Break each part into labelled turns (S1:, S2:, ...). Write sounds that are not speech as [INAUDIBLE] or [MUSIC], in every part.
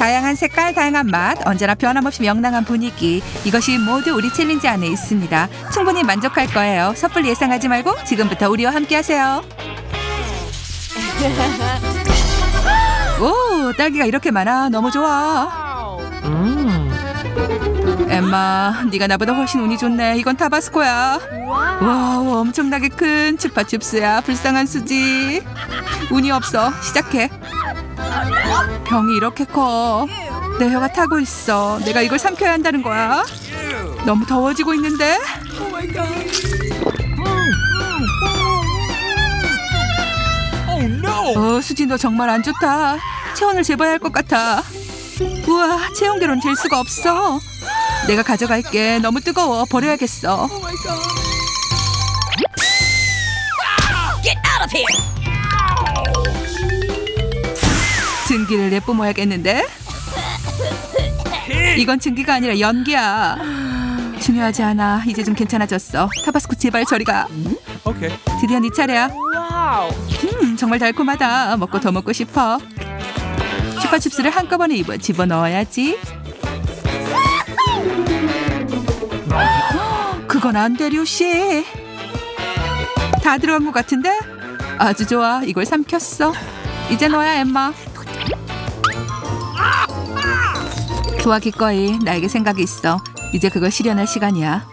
S1: 다양한 색깔, 다양한 맛, 언제나 변함없이 명랑한 분위기. 이것이 모두 우리 챌린지 안에 있습니다. 충분히 만족할 거예요. 섣불리 예상하지 말고 지금부터 우리와 함께 하세요. 오, 딸기가 이렇게 많아. 너무 좋아. 엠마, 네가 나보다 훨씬 운이 좋네. 이건 타바스코야. 와, 엄청나게 큰 츄파춥스야. 불쌍한 수지. 운이 없어. 시작해. 병이 이렇게 커. 내 혀가 타고 있어. 내가 이걸 삼켜야 한다는 거야. 너무 더워지고 있는데. 어, 수지 너 정말 안 좋다. 체온을 재봐야 할 것 같아. 우와, 체온계로는 될 수가 없어. 내가 가져갈게. 너무 뜨거워. 버려야겠어. 증기를 내뿜어야겠는데? 이건 증기가 아니라 연기야. 중요하지 않아. 이제 좀 괜찮아졌어. 타바스코 제발 저리 가.
S2: Okay.
S1: 드디어 네 차례야. 음, 정말 달콤하다. 먹고 더 먹고 싶어. 슈퍼칩스를 한꺼번에 입어 집어 넣어야지. 그건 안 돼, 류씨. 다 들어간 것 같은데? 아주 좋아. 이걸 삼켰어. 이제 너야, 엠마. 좋아, 기꺼이. 나에게 생각이 있어. 이제 그걸 실현할 시간이야.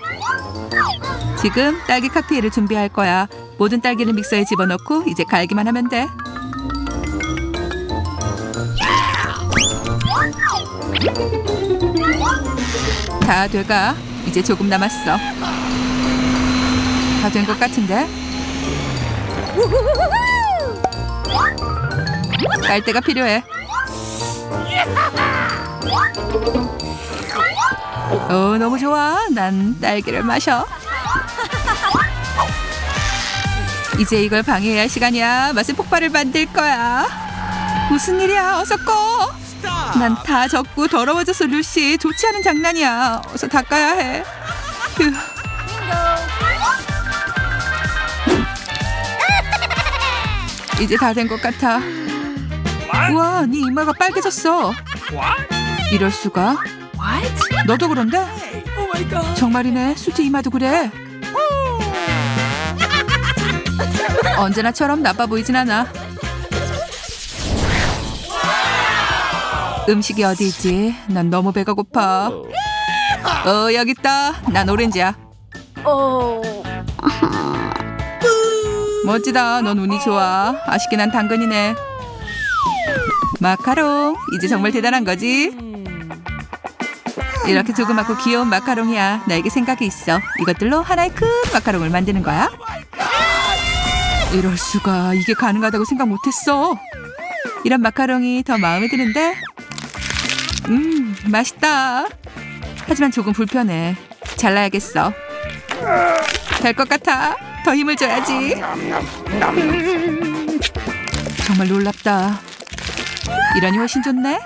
S1: 지금 딸기 칵테일을 준비할 거야. 모든 딸기를 믹서에 집어넣고 이제 갈기만 하면 돼. 다 돼가. 이제 조금 남았어. 다 된 것 같은데? 빨대가 필요해. 어, 너무 좋아. 난 딸기를 마셔. 이제 이걸 방해해야 할 시간이야. 맛의 폭발을 만들 거야. 무슨 일이야? 어서 꺼. 난 다 젖고 더러워져서 루시 좋지 않은 장난이야. 어서 닦아야 해. 휴. 이제 다 된 것 같아. 우와, 네 이마가 빨개졌어. 이럴 수가? 너도 그런데?
S2: Oh my god!
S1: 정말이네. 수지 이마도 그래. [LAUGHS] 언제나처럼 나빠 보이진 않아. 음식이 어디 있지? 난 너무 배가 고파. 어 여기 있다. 난 오렌지야. 멋지다. 넌 운이 좋아. 아쉽게 난 당근이네. 마카롱. 이제 정말 대단한 거지? 이렇게 조그맣고 귀여운 마카롱이야. 나에게 생각이 있어. 이것들로 하나의 큰 마카롱을 만드는 거야. 이럴 수가 이게 가능하다고 생각 못했어. 이런 마카롱이 더 마음에 드는데. 음, 맛있다. 하지만 조금 불편해. 잘라야겠어. 될 것 같아. 더 힘을 줘야지. 정말 놀랍다. 이러니 훨씬 좋네.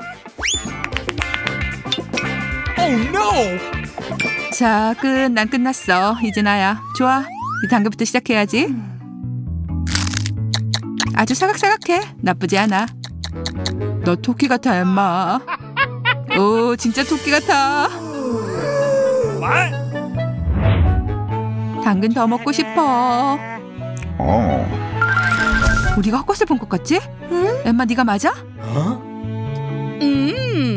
S2: Oh no!
S1: 자, 끝. 난 끝났어. 이제 나야. 좋아. 이 당근부터 시작해야지. 아주 사각사각해. 나쁘지 않아. 너 토끼 같아, 엠마. 오, 진짜 토끼 같아.
S2: What?
S1: 당근 더 먹고 싶어. 우리가 헛것을 본 것 같지? 엠마, 네가 맞아?
S2: Huh?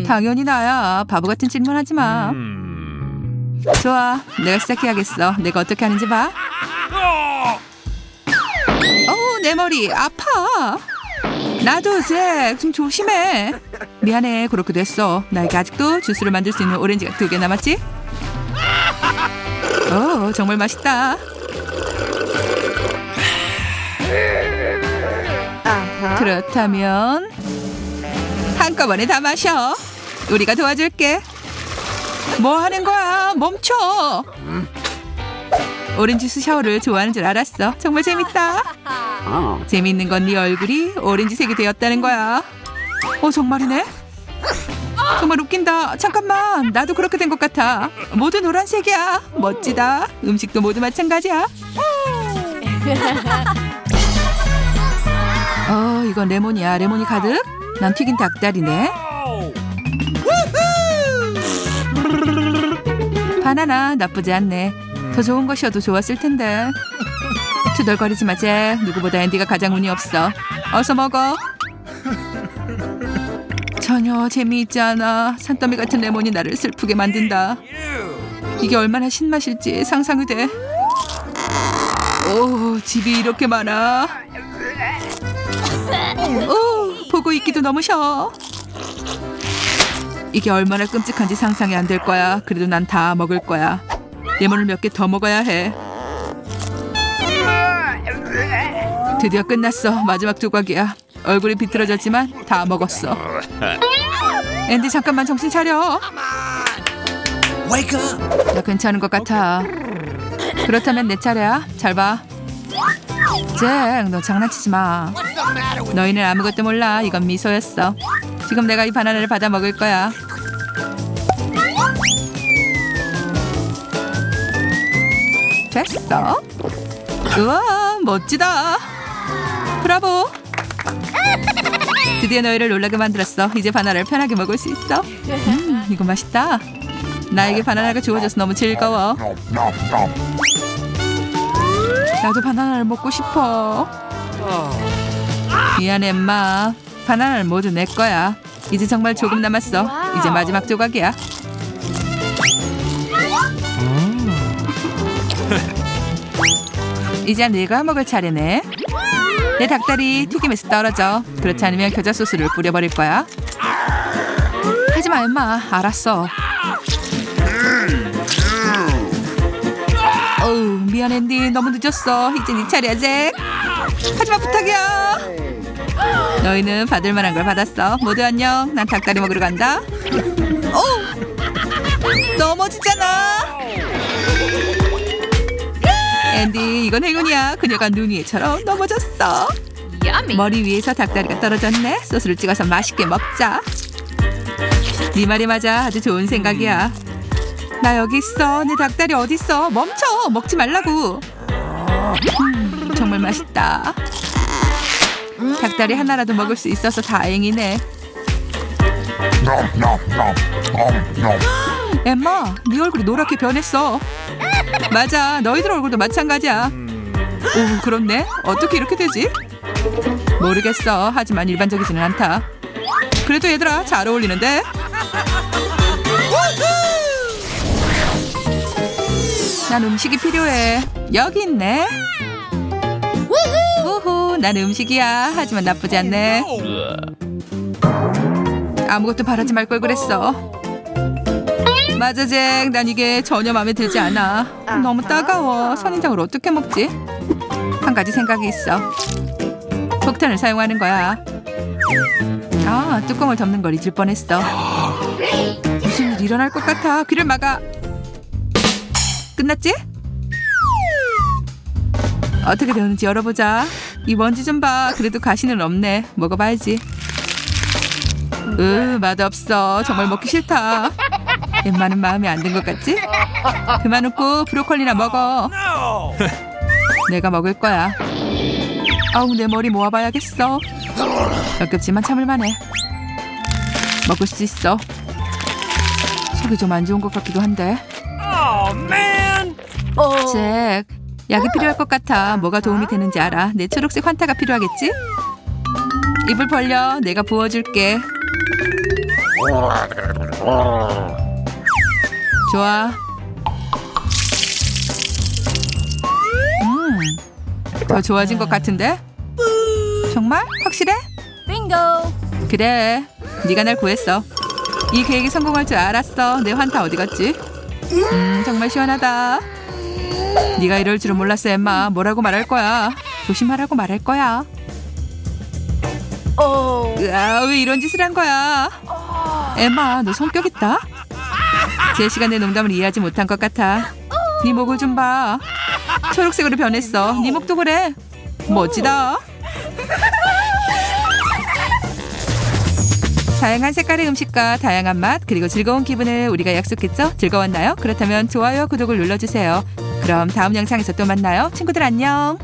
S1: 당연히 나야. 바보 같은 질문 하지 마.
S2: Hmm.
S1: 좋아. 내가 시작해야겠어. 내가 어떻게 하는지 봐.
S2: Oh!
S1: 어우 내 머리 아파 나도 잭 좀 조심해 미안해 그렇게 됐어 나에게 아직도 주스를 만들 수 있는 오렌지가 두 개 남았지 오 정말 맛있다 그렇다면 한꺼번에 다 마셔 우리가 도와줄게 뭐 하는 거야 멈춰 오렌지 주스 샤워를 좋아하는 줄 알았어 정말 재밌다 재밌는 건 네 얼굴이 오렌지색이 되었다는 거야. 어 정말이네? 정말 웃긴다. 잠깐만, 나도 그렇게 된 것 같아. 모두 노란색이야. 멋지다. 음식도 모두 마찬가지야. [LAUGHS] 어, 이건 레몬이야. 레몬이 가득. 난 튀긴 닭다리네. 바나나 나쁘지 않네. 더 좋은 것이어도 좋았을 텐데. 투덜거리지 마, 잭. 누구보다 앤디가 가장 운이 없어. 어서 먹어. 전혀 재미있지 않아. 산더미 같은 레몬이 나를 슬프게 만든다. 이게 얼마나 신맛일지 상상이 돼. 오, 집이 이렇게 많아. 오, 보고 있기도 너무 셔. 이게 얼마나 끔찍한지 상상이 안 될 거야. 그래도 난 다 먹을 거야. 레몬을 몇 개 더 먹어야 해. 드디어 끝났어. 마지막 조각이야. 얼굴이 비틀어졌지만 다 먹었어. 앤디 잠깐만 정신 차려. 나 괜찮은 것 같아. 그렇다면 내 차례야. 잘 봐. 잭, 너 장난치지 마. 너희는 아무것도 몰라. 이건 미소였어. 지금 내가 이 바나나를 받아 먹을 거야. 됐어. 우와, 멋지다. 브라보. 드디어 너희를 놀라게 만들었어. 이제 바나나를 편하게 먹을 수 있어. 음, 이거 맛있다. 나에게 바나나가 주어져서 너무 즐거워. 나도 바나나를 먹고 싶어. 미안해, 엄마. 바나나를 모두 내 거야. 이제 정말 조금 남았어. 이제 마지막 조각이야. 이제 내가 먹을 차례네. 내 닭다리 튀김에서 떨어져. 그렇지 않으면 겨자 소스를 뿌려버릴 거야. 하지 마, 엄마. 알았어. 어우, 미안 앤디. 너무 늦었어. 이제 네 차례야, 잭. 하지마 부탁이야. 너희는 받을 만한 걸 받았어. 모두 안녕. 난 닭다리 먹으러 간다. 오! 넘어지잖아. 앤디, 이건 행운이야. 그녀가 눈 위에처럼 넘어졌어. 머리 위에서 닭다리가 떨어졌네. 소스를 찍어서 맛있게 먹자. 네 말이 맞아. 아주 좋은 생각이야. 나 여기 있어. 내 닭다리 어디 있어? 멈춰. 먹지 말라고. 음, 정말 맛있다. 닭다리 하나라도 먹을 수 있어서 다행이네. 엠마, 네 얼굴이 노랗게 변했어. 맞아, 너희들 얼굴도 마찬가지야. 오, 그렇네. 어떻게 이렇게 되지? 모르겠어. 하지만 일반적이지는 않다. 그래도 얘들아, 잘 어울리는데? 난 음식이 필요해. 여기 있네. 난 음식이야. 하지만 나쁘지 않네. 아무것도 바라지 말 걸 그랬어. 맞아, 잭. 난 이게 전혀 마음에 들지 않아. 너무 따가워. 선인장을 어떻게 먹지? 한 가지 생각이 있어. 폭탄을 사용하는 거야. 아, 뚜껑을 덮는 걸 잊을 뻔했어. 무슨 일 일어날 것 같아. 귀를 막아. 끝났지? 어떻게 되는지 열어보자. 이 먼지 좀 봐. 그래도 가시는 없네. 먹어봐야지. 으, 맛없어. 정말 먹기 싫다. 엠마는 마음에 안 든 것 같지? 그만 웃고 브로콜리나 먹어. 내가 먹을 거야. 아우 내 머리 모아봐야겠어. 역겹지만 참을만해. 먹을 수 있어. 속이 좀 안 좋은 것 같기도 한데.
S2: Oh man.
S1: 잭, 약이 필요할 것 같아. 뭐가 도움이 되는지 알아. 내 초록색 환타가 필요하겠지? 입을 벌려. 내가 부어줄게. 좋아. 음, 더 좋아진 것 같은데? 정말? 확실해?
S3: Bingo!
S1: 그래. 네가 날 구했어. 이 계획이 성공할 줄 알았어. 내 환타 어디 갔지? 음, 정말 시원하다. 네가 이럴 줄은 몰랐어, 엠마. 뭐라고 말할 거야? 조심하라고 말할 거야.
S3: Oh!
S1: 으아, 왜 이런 짓을 한 거야? 엠마, 너 성격 있다? 제시가 내 농담을 이해하지 못한 것 같아. 네 목을 좀 봐. 초록색으로 변했어. 네 목도 그래. 멋지다. 다양한 색깔의 음식과 다양한 맛 그리고 즐거운 기분을 우리가 약속했죠? 즐거웠나요? 그렇다면 좋아요, 구독을 눌러주세요. 그럼 다음 영상에서 또 만나요. 친구들 안녕.